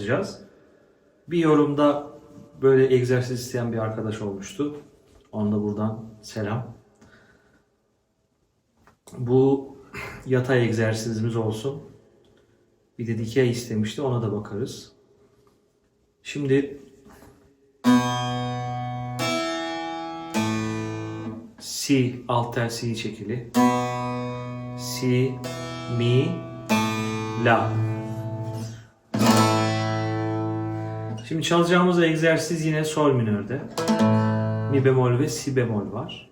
çalışacağız. Bir yorumda böyle egzersiz isteyen bir arkadaş olmuştu. Ona da buradan selam. Bu yatay egzersizimiz olsun. Bir de dikey istemişti. Ona da bakarız. Şimdi C, alt tel C çekili. Si, mi, la. Şimdi çalacağımız egzersiz yine sol minörde. Mi bemol ve si bemol var.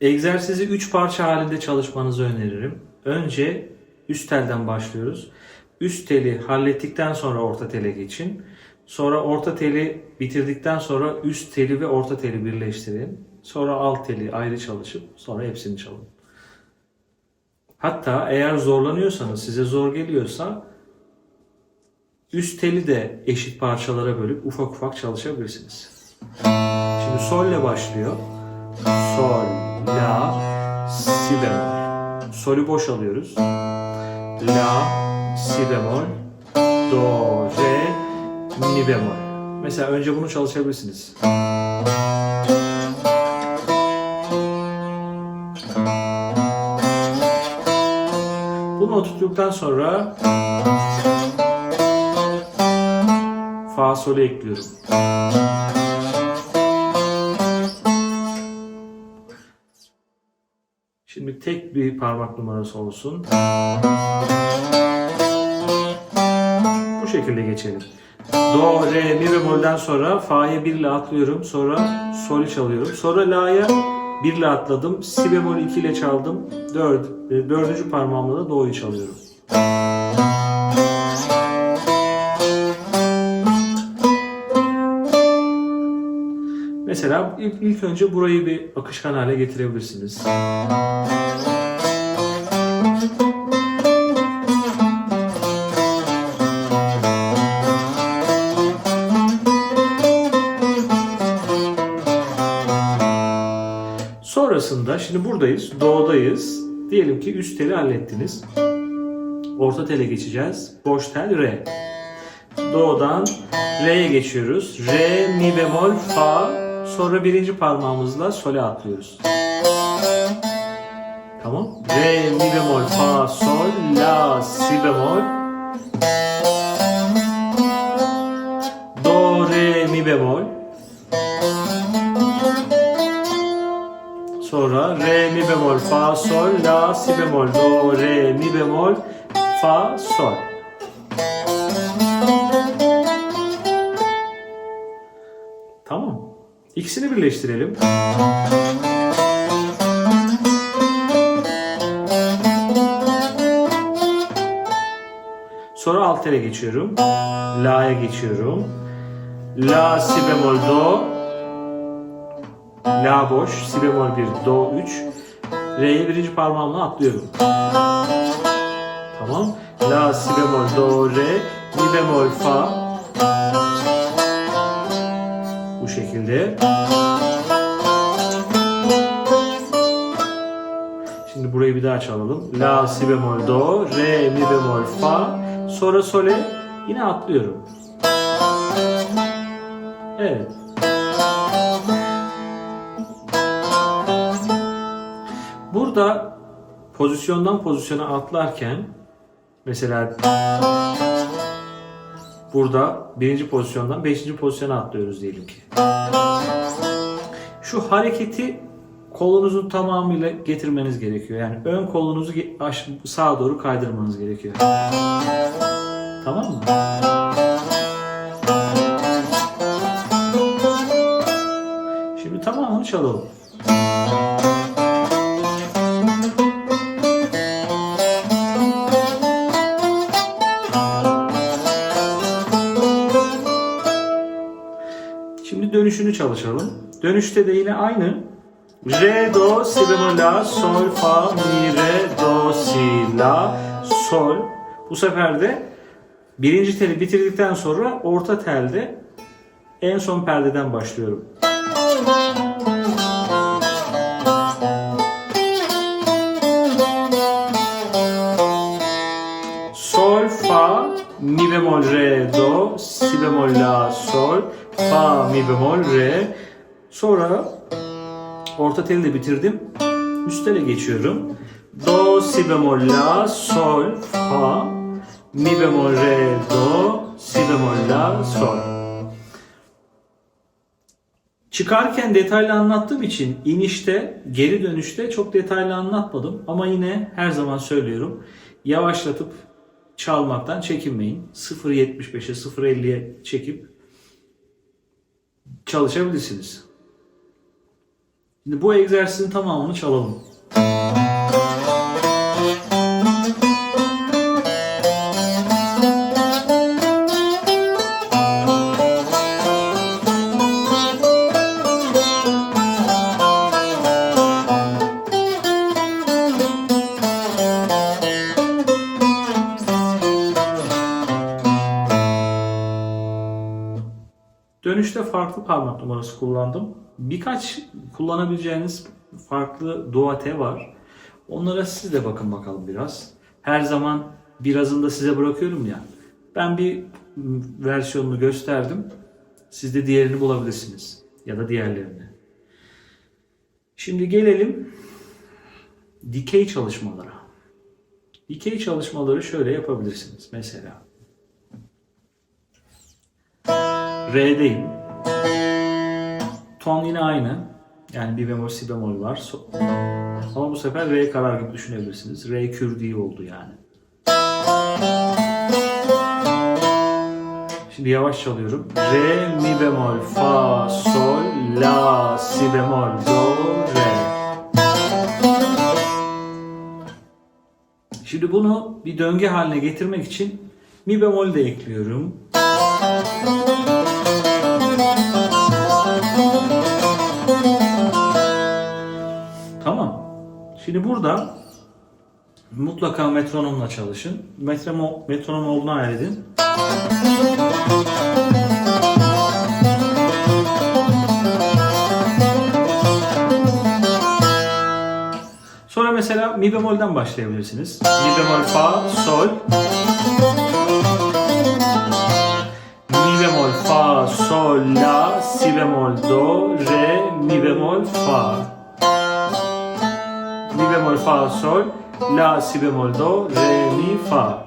Egzersizi 3 parça halinde çalışmanızı öneririm. Önce üst telden başlıyoruz. Üst teli hallettikten sonra orta tele geçin. Sonra orta teli bitirdikten sonra üst teli ve orta teli birleştirin. Sonra alt teli ayrı çalışıp sonra hepsini çalın. Hatta eğer zorlanıyorsanız, size zor geliyorsa üst teli de eşit parçalara bölüp ufak ufak çalışabilirsiniz. Şimdi sol ile başlıyor. Sol, la, si bemol. Solü boş alıyoruz. La, si bemol, do, re, mi bemol. Mesela önce bunu çalışabilirsiniz. Bunu oturttuktan sonra fa sol'ü ekliyorum. Şimdi tek bir parmak numarası olsun. Bu şekilde geçelim. Do, re, mi bemolden sonra fa'ya 1 ile atlıyorum. Sonra sol'ü çalıyorum. Sonra la'ya 1 ile atladım. Si bemol 2 ile çaldım. 4, dördüncü parmağımla da do'yu çalıyorum. Mesela ilk, ilk önce burayı bir akışkan hale getirebilirsiniz. Sonrasında şimdi buradayız, do'dayız. Diyelim ki üst teli hallettiniz. Orta tele geçeceğiz. Boş tel re. Do'dan re'ye geçiyoruz. Re, mi bemol, fa. Sonra birinci parmağımızla sol'e atlıyoruz. Tamam. Re, mi bemol, fa, sol, la, si bemol. Do, re, mi bemol. Sonra re, mi bemol, fa, sol, la, si bemol, do, re, mi bemol, fa, sol. İkisini birleştirelim. Sonra alt geçiyorum. La'ya geçiyorum. La, si bemol, do. La boş, si bemol 1, do 3. Re'ye birinci parmağımla atlıyorum. Tamam. La, si bemol, do, re, mi bemol, fa. Şekilde. Şimdi burayı bir daha çalalım. La, si bemol, do, re, mi bemol, fa. Sonra sole yine atlıyorum. Evet. Burada pozisyondan pozisyona atlarken mesela burada birinci pozisyondan beşinci pozisyona atlıyoruz diyelim ki. Şu hareketi kolunuzun tamamıyla getirmeniz gerekiyor. Yani ön kolunuzu sağa doğru kaydırmanız gerekiyor. Tamam mı? Şimdi tamamını çalalım. Dönüşünü çalışalım. Dönüşte de yine aynı. Re, do, si bemol, la, sol, fa, mi, re, do, si, la, sol. Bu sefer de birinci teli bitirdikten sonra orta telde en son perdeden başlıyorum. Fa, mi bemol, re. Sonra orta teli de bitirdim. Üst tele geçiyorum. Do, si bemol, la, sol, fa, mi bemol, re, do, si bemol, la, sol. Çıkarken detaylı anlattığım için inişte, geri dönüşte çok detaylı anlatmadım. Ama yine her zaman söylüyorum. Yavaşlatıp çalmaktan çekinmeyin. 0.75'e 0.50'ye çekip çalışabilirsiniz. Şimdi bu egzersizin tamamını çalalım. Farklı parmak numarası kullandım. Birkaç kullanabileceğiniz farklı duate var. Onlara siz de bakın bakalım biraz. Her zaman birazını da size bırakıyorum ya. Ben bir versiyonunu gösterdim. Siz de diğerini bulabilirsiniz. Ya da diğerlerini. Şimdi gelelim dikey çalışmalara. Dikey çalışmaları şöyle yapabilirsiniz. Mesela Re'deyim. Ton yine aynı. Yani bir bemol si bemol var. So- Ama bu sefer re karar gibi düşünebilirsiniz. Re kür değil oldu yani. Şimdi yavaş çalıyorum. Re, mi bemol, fa, sol, la, si bemol, do, re. Şimdi bunu bir döngü haline getirmek için mi bemol de ekliyorum. Şimdi burada mutlaka metronomla çalışın. Metronom, metronom olduğunu hayal edin. Sonra mesela mi bemolden başlayabilirsiniz. Mi bemol fa, sol. Mi bemol fa, sol, la, si bemol, do, re, mi bemol, fa. Mi bemol fa sol, la si bemol do, re mi fa.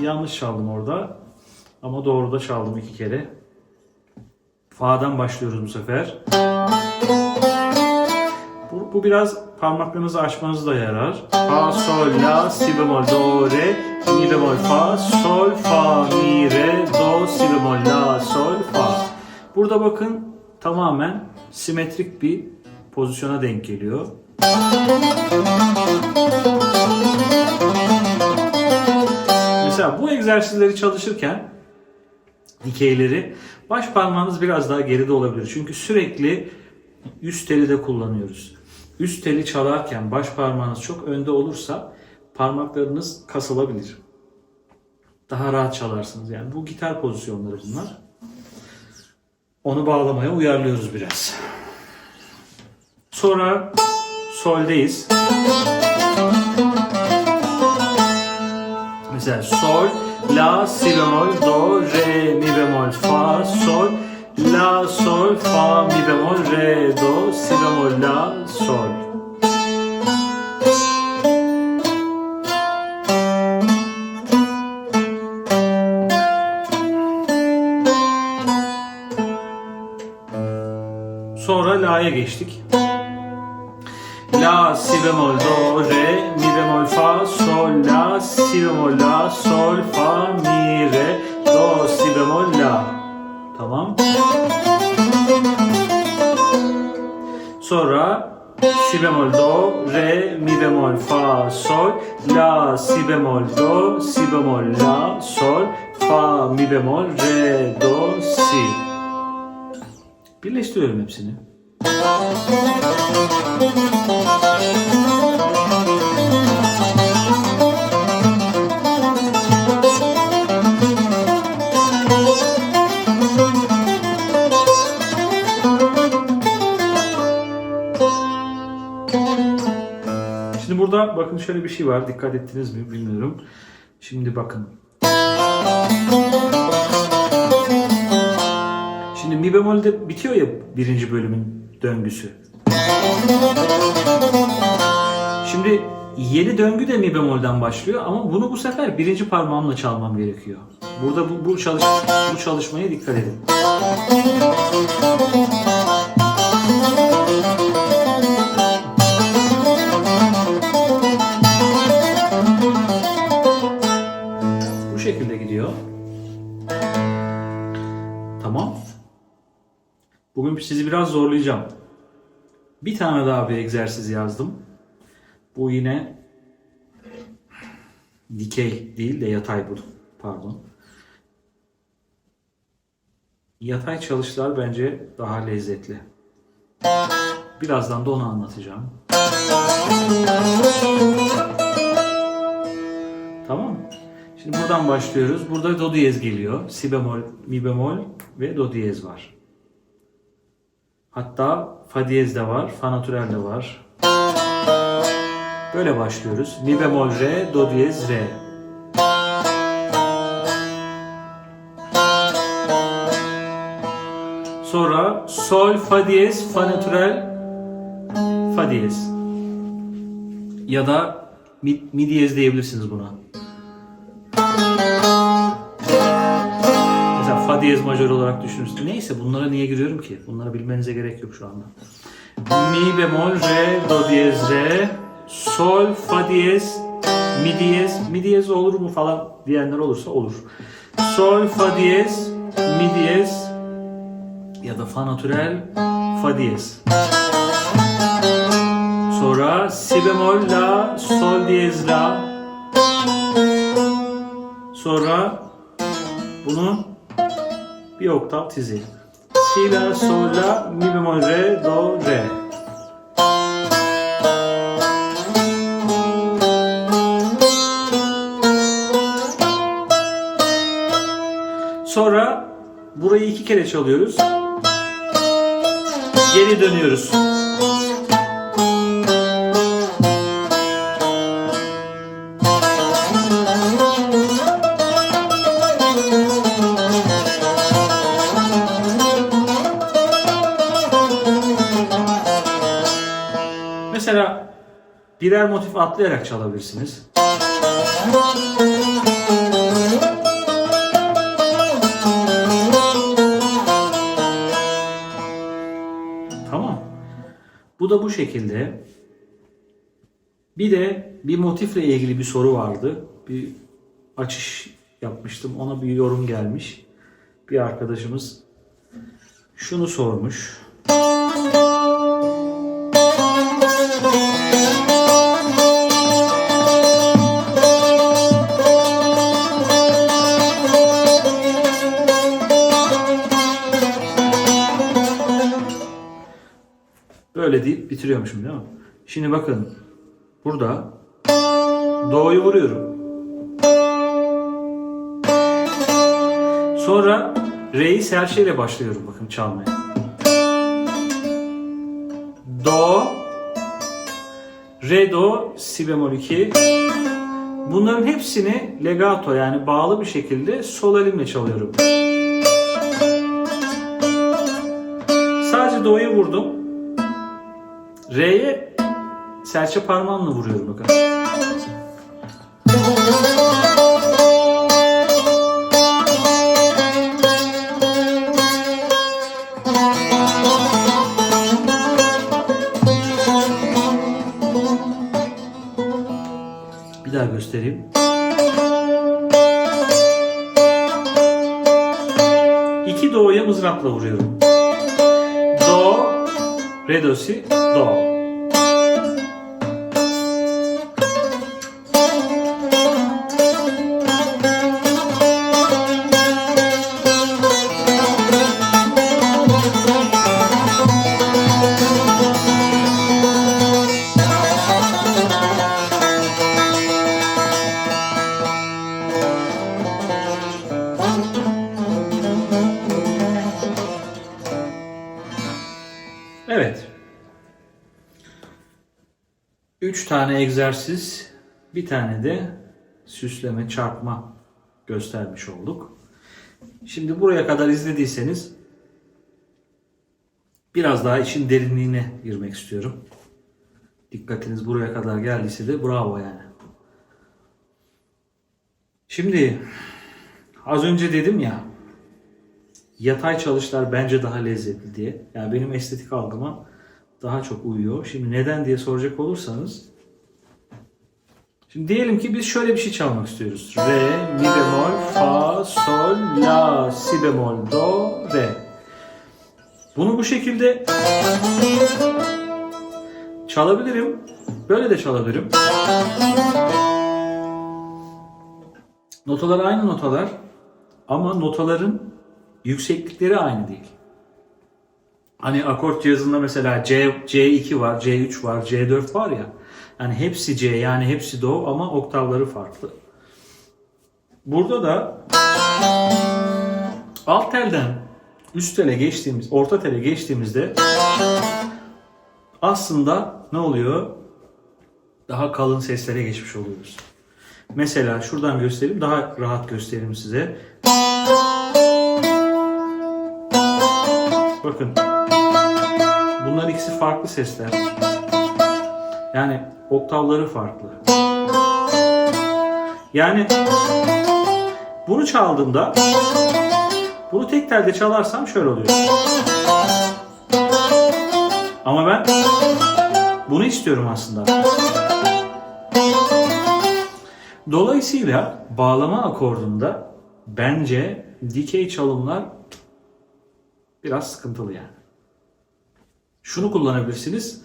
Yanlış çaldım orada. Ama doğru da çaldım iki kere. Fa'dan başlıyoruz bu sefer. Bu, bu biraz parmaklarınızı açmanız da yarar. Fa, sol, la, si bemol, do, re, mi bemol, fa, sol, fa, mi, re, do, si bemol, la, sol, fa. Burada bakın tamamen simetrik bir pozisyona denk geliyor. Mesela bu egzersizleri çalışırken dikeyleri baş parmağınız biraz daha geride olabilir. Çünkü sürekli üst teli de kullanıyoruz. Üst teli çalarken baş parmağınız çok önde olursa parmaklarınız kasılabilir. Daha rahat çalarsınız. Yani bu gitar pozisyonları bunlar. Onu bağlamaya uyarlıyoruz biraz. Sonra soldeyiz. Mesela sol, la, si bemol, do, re, mi bemol, fa, sol, la, sol, fa, mi bemol, re, do, si bemol, la, sol. La'ya geçtik. La, si bemol, do, re, mi bemol, fa, sol, la, si bemol, la, sol, fa, mi, re, do, si bemol, la. Tamam. Sonra si bemol, do, re, mi bemol, fa, sol, la, si bemol, do, si bemol, la, sol, fa, mi bemol, re, do, si. Birleştiriyorum hepsini. Şimdi burada bakın şöyle bir şey var. Dikkat ettiniz mi bilmiyorum. Şimdi bakın. Şimdi mi bemolde bitiyor ya birinci bölümün döngüsü. Şimdi yeni döngü de mi bemolden başlıyor ama bunu bu sefer birinci parmağımla çalmam gerekiyor. Burada bu, bu, çalış, bu çalışmaya dikkat edin. Bugün sizi biraz zorlayacağım. Bir tane daha bir egzersiz yazdım. Bu yine dikey değil de yatay bu. Pardon. Yatay çalışlar bence daha lezzetli. Birazdan da onu anlatacağım. Tamam? Şimdi buradan başlıyoruz. Burada do diyez geliyor. Si bemol, mi bemol ve do diyez var. Hatta fa diyez de var, fa natürel de var. Böyle başlıyoruz. Mi bemol re, do diyez re. Sonra sol, fa diyez, fa natürel, fa diyez. Ya da mi, mi diyez diyebilirsiniz buna. Fa diyez majör olarak düşünürsünüz. Neyse bunlara niye giriyorum ki? Bunları bilmenize gerek yok şu anda. Mi bemol, re, do diyez, re, sol, fa diyez, mi diyez, mi diyez olur mu falan diyenler olursa olur. Sol, fa diyez, mi diyez ya da fa natürel, fa diyez. Sonra si bemol, la, sol diyez, la. Sonra bunu bir oktav tizi. Si, la, sol, la, mi bemol, re, do, re. Sonra burayı iki kere çalıyoruz. Geri dönüyoruz. Birer motif atlayarak çalabilirsiniz. Tamam. Bu da bu şekilde. Bir de bir motifle ilgili bir soru vardı. Bir açış yapmıştım. Ona bir yorum gelmiş. Bir arkadaşımız şunu sormuş. Böyle deyip bitiriyormuşum değil mi? Şimdi bakın. Burada Do'yu vuruyorum. Sonra Re'yi serçeyle başlıyorum bakın çalmaya. Do Re Do Si bemol 2 Bunların hepsini legato yani bağlı bir şekilde sol elimle çalıyorum. Sadece Do'yu vurdum. Re'ye serçe parmağımla vuruyorum bakın. Bir daha göstereyim. İki do'ya mızrapla vuruyorum. Do, re do si, do. 3 tane egzersiz, bir tane de süsleme, çarpma göstermiş olduk. Şimdi buraya kadar izlediyseniz biraz daha işin derinliğine girmek istiyorum. Dikkatiniz buraya kadar geldiyse de bravo yani. Şimdi az önce dedim ya yatay çalışlar bence daha lezzetli diye. Yani benim estetik algıma daha çok uyuyor. Şimdi neden diye soracak olursanız Şimdi diyelim ki biz şöyle bir şey çalmak istiyoruz. Re, mi bemol, fa, sol, la, si bemol, do, re. Bunu bu şekilde çalabilirim. Böyle de çalabilirim. Notalar aynı notalar ama notaların yükseklikleri aynı değil. Hani akort cihazında mesela C, C2 var, C3 var, C4 var ya. Yani hepsi C yani hepsi Do ama oktavları farklı. Burada da alt telden üst tele geçtiğimiz, orta tele geçtiğimizde aslında ne oluyor? Daha kalın seslere geçmiş oluyoruz. Mesela şuradan göstereyim, daha rahat göstereyim size. Bakın. Bunlar ikisi farklı sesler. Yani oktavları farklı. Yani bunu çaldığımda bunu tek telde çalarsam şöyle oluyor. Ama ben bunu istiyorum aslında. Dolayısıyla bağlama akordunda bence dikey çalımlar biraz sıkıntılı yani. Şunu kullanabilirsiniz.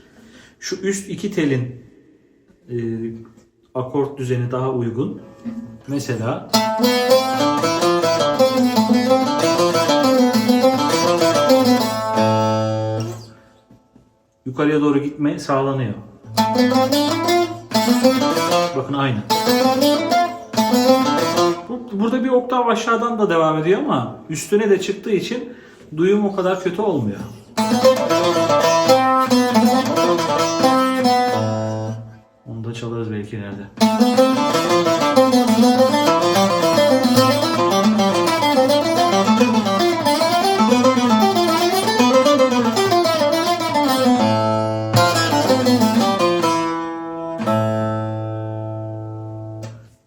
Şu üst iki telin e, akort düzeni daha uygun. Mesela yukarıya doğru gitme sağlanıyor. Bakın aynı. Bu- Burada bir oktav aşağıdan da devam ediyor ama üstüne de çıktığı için duyum o kadar kötü olmuyor. Da çalarız belki ileride.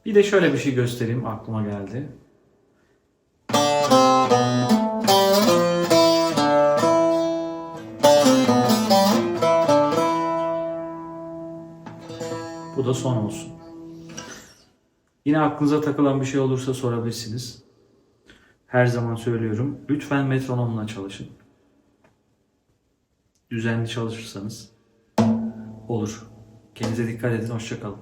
Bir de şöyle bir şey göstereyim aklıma geldi. son olsun. Yine aklınıza takılan bir şey olursa sorabilirsiniz. Her zaman söylüyorum. Lütfen metronomla çalışın. Düzenli çalışırsanız olur. Kendinize dikkat edin. Hoşçakalın.